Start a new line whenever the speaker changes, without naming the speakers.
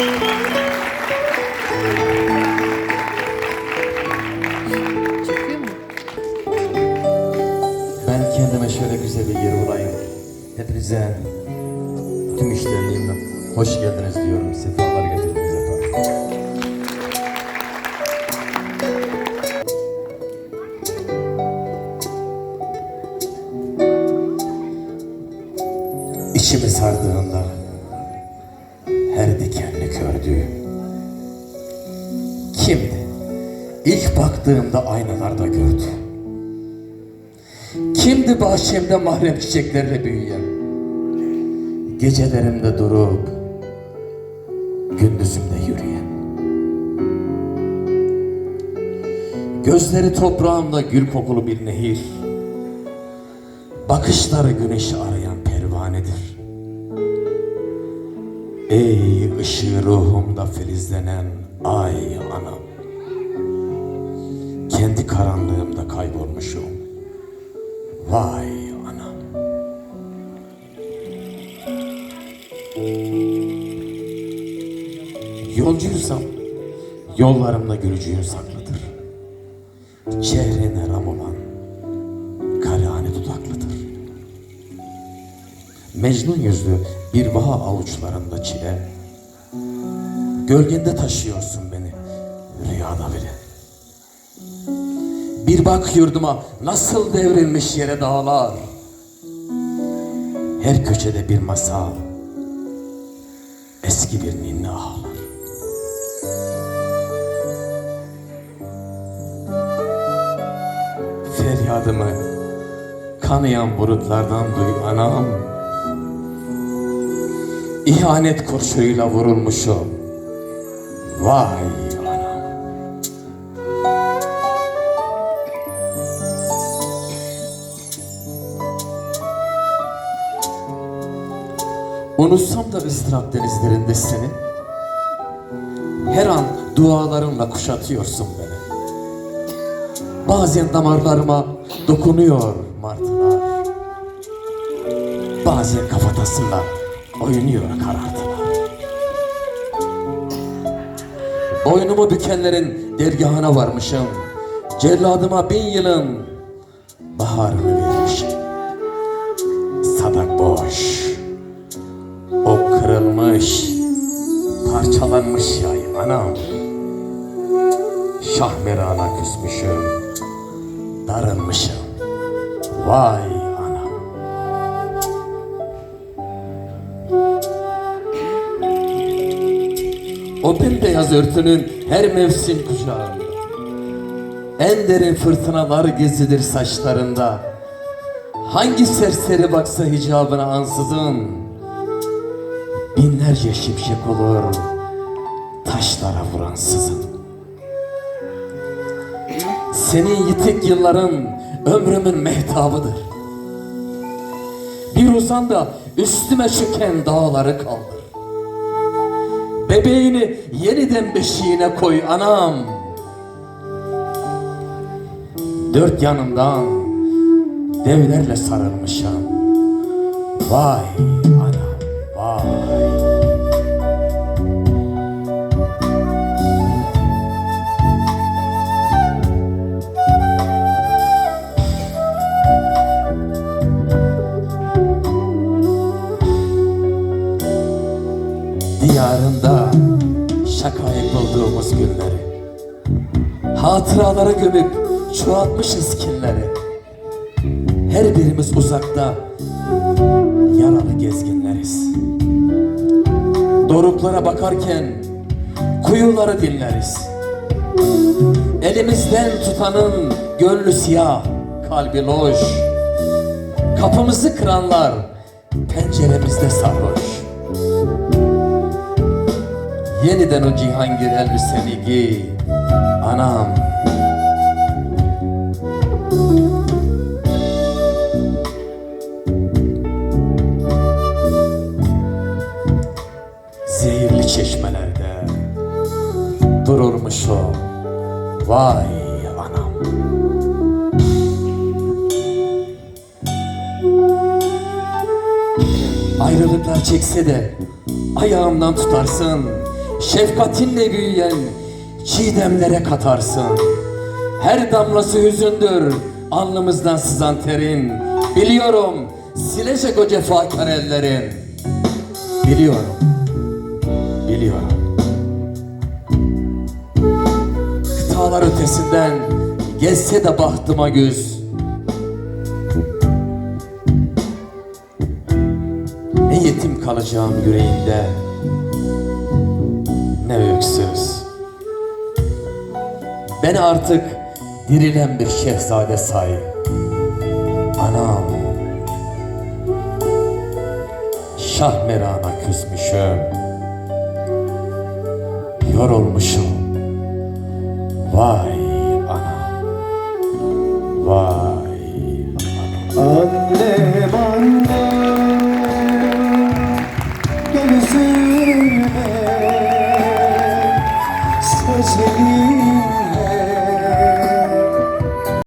Ben kendime şöyle güzel bir yer bulayım. Hepinize tüm işlerliğimle hoş geldiniz diyorum. Sefalar getirdiniz efendim. İçimi sardığında İlk baktığımda aynalarda gördüm. Kimdi bahçemde mahrem çiçeklerle büyüyen? Gecelerimde durup gündüzümde yürüyen. Gözleri toprağımda gül kokulu bir nehir. Bakışları güneşi arayan pervanedir. Ey ışığı ruhumda filizlenen ay anam. Karanlığımda kaybolmuşum. Vay anam. Yolcuysam yollarımda gülücüğün saklıdır. Çehrene ram olan karehane dudaklıdır. Mecnun yüzlü bir vaha avuçlarında çile. Gölgende taşıyorsun beni rüyada bile. Bir bak yurduma nasıl devrilmiş yere dağlar. Her köşede bir masal, eski bir ninni ağlar. Feryadımı kanayan bulutlardan duy anam. İhanet kurşuyla vurulmuşum. Vay Unutsam da ıstırap denizlerinde seni. Her an dualarınla kuşatıyorsun beni. Bazen damarlarıma dokunuyor martılar. Bazen kafatasında oynuyor karartılar. Boynumu bükenlerin dergahına varmışım. Celladıma bin yılın baharını vermişim. Sadak boş kırılmış, parçalanmış yay anam. Şahmerana küsmüşüm, darılmışım. Vay anam. O bembeyaz örtünün her mevsim kucağında. En derin fırtınalar gezilir saçlarında. Hangi serseri baksa hicabına ansızın Binlerce şimşek olur taşlara vuran sızın. Senin yitik yılların ömrümün mehtabıdır. Bir uzan da üstüme çöken dağları kaldır. Bebeğini yeniden beşiğine koy anam. Dört yanımdan devlerle sarılmışım. Vay anam şakayı bulduğumuz günleri. Hatıralara gömüp çoğaltmışız kinleri Her birimiz uzakta yaralı gezginleriz. Doruklara bakarken kuyuları dinleriz. Elimizden tutanın gönlü siyah, kalbi loş. Kapımızı kıranlar penceremizde sarhoş Yeniden o cihangir elbiseni giy. Anam. Zehirli çeşmelerde Dururmuş o. Vay anam. Ayrılıklar çekse de ayağımdan tutarsın Şefkatinle büyüyen çiğdemlere katarsın. Her damlası hüzündür alnımızdan sızan terin. Biliyorum silecek o cefakar ellerin. Biliyorum. Biliyorum. Kıtalar ötesinden gezse de bahtıma göz. Ne yetim kalacağım yüreğinde Beni artık dirilen bir şehzade say Anam. Şah merana küsmüşüm. Yorulmuşum. Vay